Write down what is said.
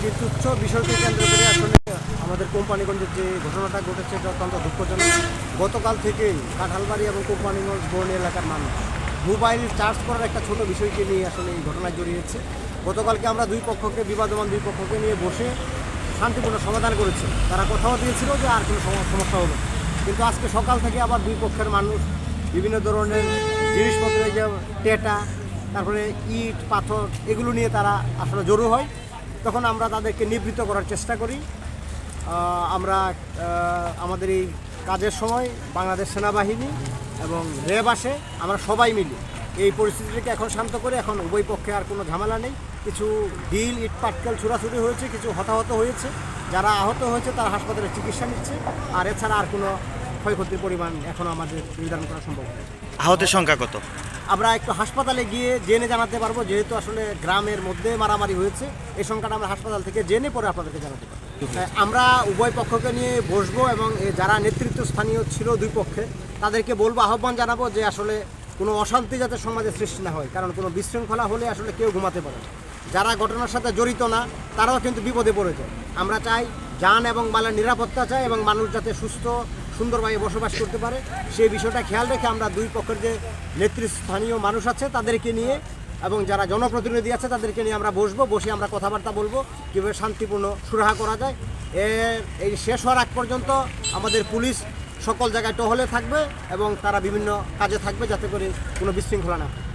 কীর্তুচ্ছ বিষয়কে কেন্দ্র করে আসলে আমাদের কোম্পানিগঞ্জের যে ঘটনাটা ঘটেছে, এটা অত্যন্ত দুঃখজনক। গতকাল থেকেই কাঁঠালবাড়ি এবং কোম্পানিগঞ্জ বন এলাকার মানুষ মোবাইল চার্জ করার একটা ছোট বিষয়কে নিয়ে আসলে এই ঘটনায় জড়িয়েছে। গতকালকে আমরা দুই পক্ষকে, বিবাদমান দুই পক্ষকে নিয়ে বসে শান্তিপূর্ণ সমাধান করেছি। তারা কথাও দিয়েছিল যে আর কোনো সম- সমস্যা হবে কিন্তু আজকে সকাল থেকে আবার দুই পক্ষের মানুষ বিভিন্ন ধরনের জিনিসপত্রের যে টেটা, তারপরে ইট, পাথর, এগুলো নিয়ে তারা আসলে জড়ো হয়। তখন আমরা তাদেরকে নিবৃত্ত করার চেষ্টা করি। আমরা আমাদের এই কাজের সময় বাংলাদেশ সেনাবাহিনী এবং র্যাব আসে, আমরা সবাই মিলে। এই পরিস্থিতিটাকে এখন শান্ত করে এখন উভয় পক্ষে আর কোনো ঝামেলা নেই। কিছু ডিল, ইট, পাটকেল ছুড়াছুড়ি হয়েছে, কিছু হতাহত হয়েছে। যারা আহত হয়েছে তারা হাসপাতালে চিকিৎসা নিচ্ছে। আর এছাড়া আর কোনো ক্ষয়ক্ষতির পরিমাণ এখনও আমাদের নির্ধারণ করা সম্ভব আহতের সংখ্যা কত? আমরা একটু হাসপাতালে গিয়ে জেনে জানাতে পারব, যেহেতু আসলে গ্রামের মধ্যে মারামারি হয়েছে, এই সংখ্যাটা আমরা হাসপাতাল থেকে জেনে পরে আপনাদেরকে জানাতে পারব। আমরা উভয় পক্ষকে নিয়ে বসবো এবং যারা নেতৃত্ব স্থানীয় ছিল দুই পক্ষে, তাদেরকে বলব, আহ্বান জানাব যে আসলে কোনো অশান্তি যাতে সমাজে সৃষ্টি না হয়, কারণ কোনো বিশৃঙ্খলা হলে আসলে কেউ ঘুমাতে পারে না। যারা ঘটনার সাথে জড়িত না, তারাও কিন্তু বিপদে পড়ে যায়। আমরা চাই যান এবং মালের নিরাপত্তা চাই এবং মানুষ যাতে সুস্থ সুন্দরভাবে বসবাস করতে পারে। সেই বিষয়টা খেয়াল রেখে আমরা দুই পক্ষের যে নেতৃস্থানীয় মানুষ আছে, তাদেরকে নিয়ে এবং যারা জনপ্রতিনিধি আছে, তাদেরকে নিয়ে আমরা বসবো, বসে আমরা কথাবার্তা বলব, কীভাবে শান্তিপূর্ণ সুরাহা করা যায়। এর এই শেষ হওয়ার আগ পর্যন্ত আমাদের পুলিশ সকল জায়গায় টহলে থাকবে এবং তারা বিভিন্ন কাজে থাকবে যাতে করে কোনো বিশৃঙ্খলা না হয়।